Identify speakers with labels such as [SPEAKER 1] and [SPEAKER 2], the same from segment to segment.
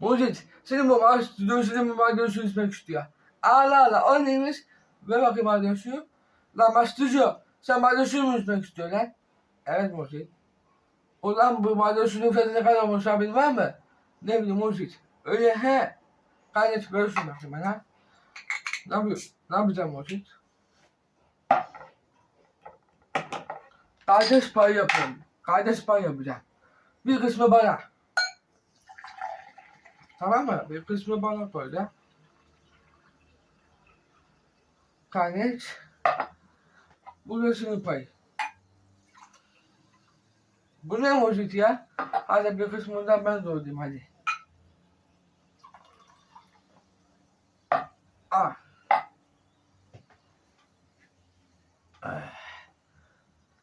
[SPEAKER 1] Mucit, senin senin bu maden suyu içmek istiyor. Ağla ağla, o neymiş? Ver bakayım maden suyu. Lan stüdyo, sen maden suyu mu içmek istiyorsun lan? Evet Mucit. Ulan bu maden suyunun fiyatı ne kadar haberin var mı? Ne bileyim Mucit. Öyle he. Kaydet görürsün bakayım bana. Ne yapıyor? Ne yapacağım Mucit? Kardeş pay yapıyorum. Kardeş pay yapacağım. Bir kısmı bana. Tamam mı? Bir kısmı bana koy da. Kardeş. Burasını pay. Bu ne mojit ya? Hadi bir kısmından ben doğdum hadi. Ah.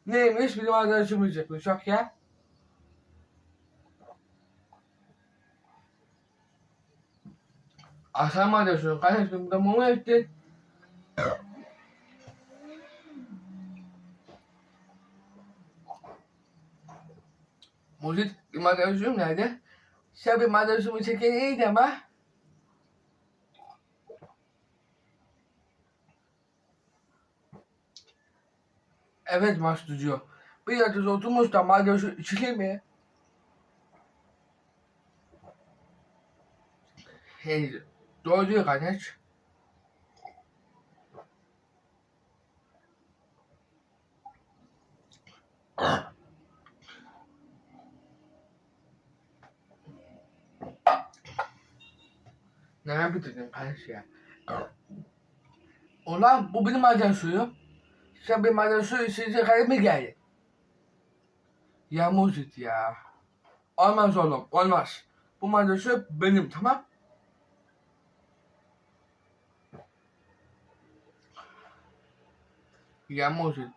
[SPEAKER 1] Neymiş? Bizim arkadaşımız yapmış. Yok ya. Asam arkadaşım. Kardeşim da mama ettin. Bir arkadaşım nerede? Bir arkadaşımı çeken iyiydi ama. Evet Mastucu. Bir yerde oturmuş da arkadaşı içilir mi? Hey, doğru diyor kardeş. Ne yapıyorsun kardeş ya? Bu benim maden suyu. Sen bir maden suyu içecek hale mi geldin? Ya Mucit ya. Olmaz oğlum olmaz. Bu maden suyu benim tamam?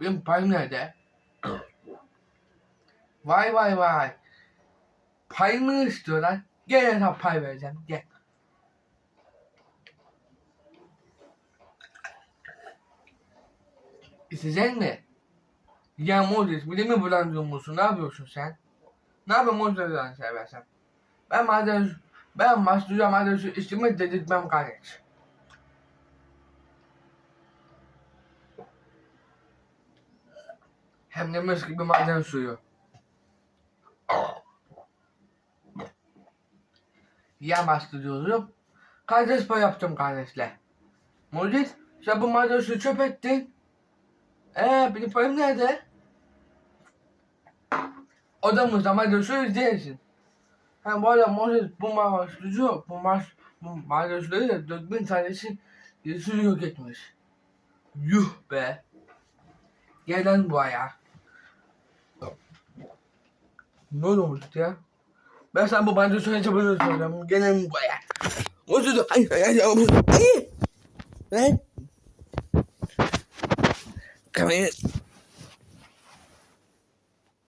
[SPEAKER 1] Benim payım nerede? vay vay vay. Payımı istiyorlar. Gel pay vereceğim gel. İsteyecek mi? Ya Moses bir de mi bulandırıyorsun? Ne yapıyorsun sen? Ne yapıyorsun Moses Allah'ını seversen? Ben maden ben başlayacağım maden şu işimi dedirtmem kardeş. Hem de mis gibi maden suyu. Ya bastırıyorum. Kardeş pay yaptım kardeşle. Mucit sen bu maden suyu çöp ettin. Ee benim payım nerede? Odamızda maden suyu değilsin. Ha bu arada Moses bu maaşlıcı bu maaş bu maaşları da 4000 tanesi suyu yok etmiş. Yuh be. Gel lan buraya. Ne olmuş ya? Ben sana bu bandı suyu çabuk soracağım. Gel lan buraya. Moses ay ay ay ay. Ay. Lan. Kamerayı